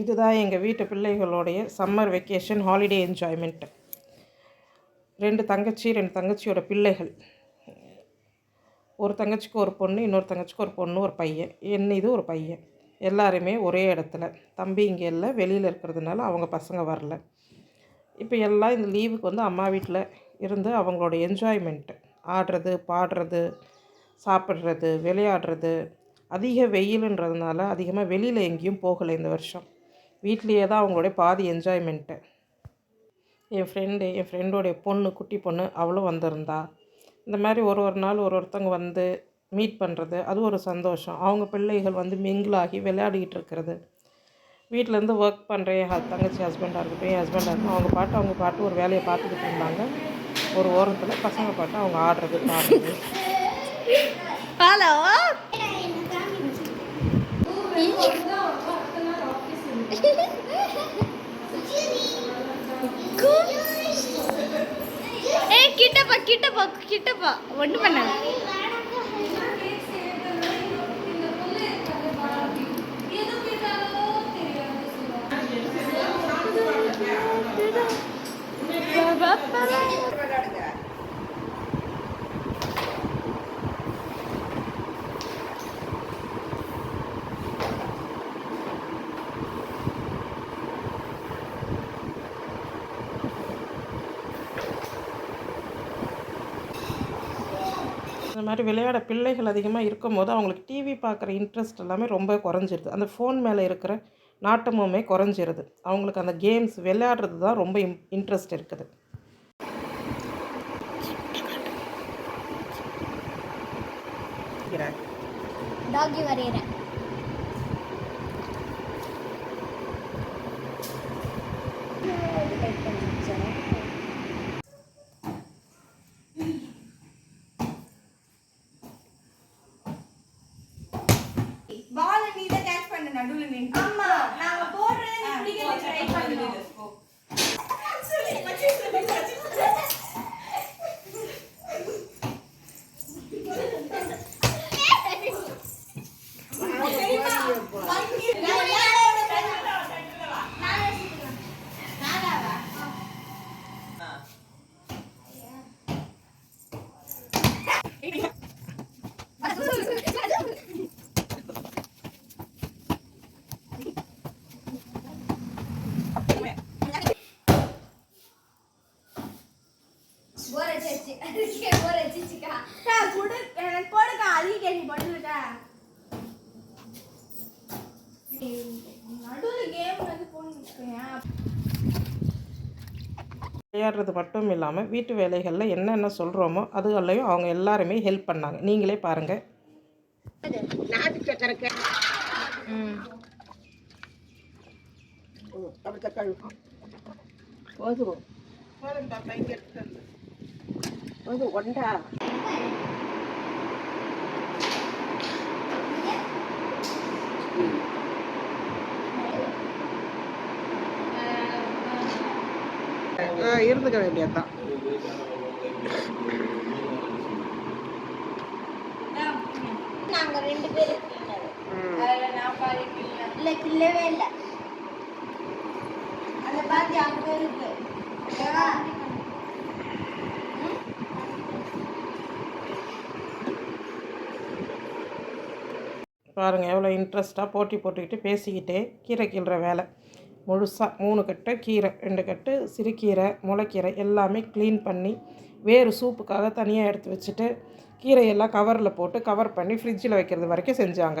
இதுதான் எங்கள் வீட்டு பிள்ளைகளுடைய சம்மர் வெக்கேஷன் ஹாலிடே என்ஜாய்மெண்ட் ரெண்டு தங்கச்சி ரெண்டு தங்கச்சியோட பிள்ளைகள். ஒரு தங்கச்சிக்கு ஒரு பொண்ணு இன்னொரு தங்கச்சிக்கு ஒரு பொண்ணு ஒரு பையன். என்ன இது ஒரு பையன். எல்லாருமே ஒரே இடத்துல. தம்பி இங்கே இல்லை வெளியில் இருக்கிறதுனால அவங்க பசங்க வரல. இப்போ எல்லாம் இந்த லீவுக்கு வந்து அம்மா வீட்டில் இருந்து அவங்களோட என்ஜாய்மெண்ட்டு ஆடுறது பாடுறது சாப்பிட்றது விளையாடுறது அதிக வெயிலுன்றதுனால அதிகமாக வெளியில் எங்கேயும் போகலை இந்த வருஷம். வீட்லேயே தான் அவங்களுடைய பாதி என்ஜாய்மெண்ட்டு என் ஃப்ரெண்டு என் ஃப்ரெண்டோடைய பொண்ணு குட்டி பொண்ணு அவளும் வந்திருந்தா. இந்த மாதிரி ஒரு ஒரு நாள் ஒரு ஒருத்தவங்க வந்து மீட் பண்ணுறது அது ஒரு சந்தோஷம். அவங்க பிள்ளைகள் வந்து மிங்கிளாகி விளையாடிக்கிட்டு இருக்கிறது. வீட்டிலேருந்து ஒர்க் பண்ணுற என் தங்கச்சி ஹஸ்பண்டாக இருக்கட்டும் என் ஹஸ்பண்டாக இருக்கட்டும் அவங்க பாட்டு அவங்க பாட்டு ஒரு வேலையை பார்த்துக்கிட்டு இருந்தாங்க. ஒரு ஓரத்தில் பசங்க பாட்டு அவங்க ஆடுறது பாடுறது. ஹலோ ஏய் கிட்டப்பா கிட்டப்பா கிட்டப்பா ஒன்று பண்ண இந்த மாதிரி விளையாட பிள்ளைகள் அதிகமாக இருக்கும்போது அவங்களுக்கு டிவி பார்க்குற இன்ட்ரெஸ்ட் எல்லாமே ரொம்ப குறைஞ்சிருது. அந்த ஃபோன் மேலே இருக்கிற நாட்டமுமே குறைஞ்சிருது. அவங்களுக்கு அந்த கேம்ஸ் விளையாடுறது தான் ரொம்ப இம் இன்ட்ரெஸ்ட் இருக்குது. டாகி வரைகிறேன் நீ தான் கேட்ச் பண்ண நடுவுல நின்னு ஆமா நாங்க போடுறது நீ பிடிக்க ட்ரை பண்ணணும் போர் அடிச்சு போர் அடிச்சுக்கா குடு எனக்கு போடுங்க அதிக கேள்வி பண்ணுட்டா நடுவுல கேம் வந்து போன்னு விளையாடுறது மட்டும் இல்லாமல் வீட்டு வேலைகளில் என்னென்ன சொல்கிறோமோ அதுகளையும் அவங்க எல்லாருமே ஹெல்ப் பண்ணாங்க. நீங்களே பாருங்கள் நாட்டு சக்கரை கே அப்படி தக்காளி போதும் போதும் ஒண்டா இருந்துக்க வேண்டியதுதான். நாங்க ரெண்டு பேரும் இல்ல கிள்ளவே இல்ல. அந்த பாத்தி அங்க இருக்கு பாருங்கள் எவ்வளோ இன்ட்ரெஸ்ட்டாக போட்டி போட்டுக்கிட்டு பேசிக்கிட்டே கீரை கீழ்ற வேலை. முழுசாக மூணு கட்டு கீரை ரெண்டு கட்டு சிறுகீரை முளைக்கீரை எல்லாமே க்ளீன் பண்ணி வேறு சூப்புக்காக தனியாக எடுத்து வச்சுட்டு கீரையெல்லாம் கவரில் போட்டு கவர் பண்ணி ஃப்ரிட்ஜில் வைக்கிறது வரைக்கும் செஞ்சாங்க.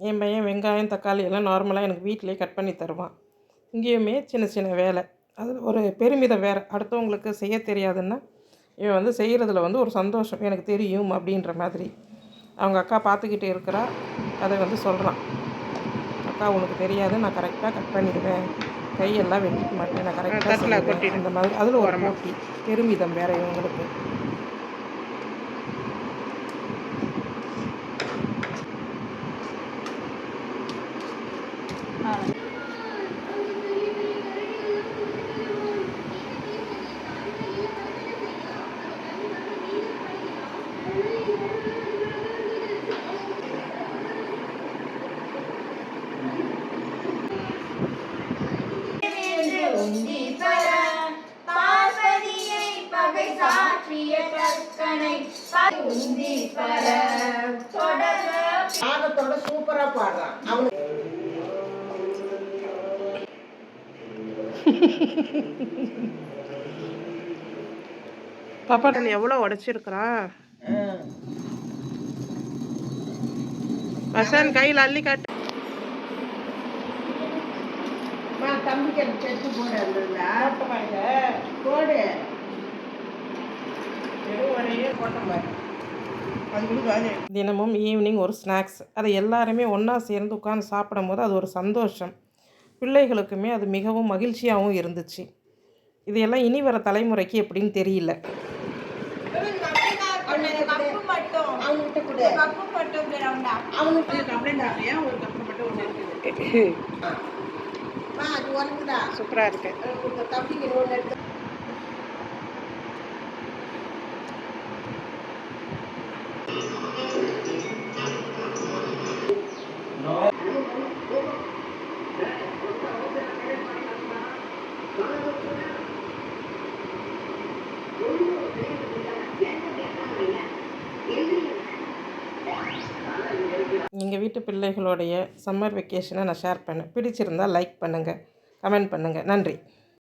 என் பையன் வெங்காயம் தக்காளி எல்லாம் நார்மலாக எனக்கு வீட்டிலேயே கட் பண்ணி தருவான். இங்கேயுமே சின்ன சின்ன வேலை. அது ஒரு பெருமிதம் வேறு. அடுத்தவங்களுக்கு செய்ய தெரியாதுன்னா இவன் வந்து செய்கிறதுல வந்து ஒரு சந்தோஷம். எனக்கு தெரியும் அப்படின்ற மாதிரி. அவங்க அக்கா பார்த்துக்கிட்டு இருக்கிறா. அதை வந்து சொல்கிறான் அக்கா உனக்கு தெரியாது. நான் கரெக்டாக கட் பண்ணிடுவேன். கையெல்லாம் வெட்டிக்க மாட்டேன். நான் கரெக்டாக அந்த மாதிரி. அதில் ஒரு போட்டி. பெருமிதம் வேறு இவங்களுக்கு. ராகத்தோட சூப்பரா பாடுறான் அவனுக்கு பாப்பாட்டன் எவ்வளோ உடச்சிருக்கிறான் வசன் கையில் அள்ளி காட்டு. தம்பிக்கு செத்து போடு. தினமும் ஈவினிங் ஒரு ஸ்நாக்ஸ் அதை எல்லாருமே ஒன்றா சேர்ந்து உட்காந்து சாப்பிடும்போது அது ஒரு சந்தோஷம் பிள்ளைகளுக்குமே அது மிகவும் மகிழ்ச்சியாகவும் இருந்துச்சு இதையெல்லாம் இனி வர தலைமுறைக்கு எப்படின்னு தெரியல கப்பு மட்டும் எங்கள் வீட்டு பிள்ளைகளுடைய சம்மர் வெக்கேஷனை நான் ஷேர் பண்ணேன் பிடிச்சிருந்தால் லைக் பண்ணுங்கள் கமெண்ட் பண்ணுங்கள் நன்றி.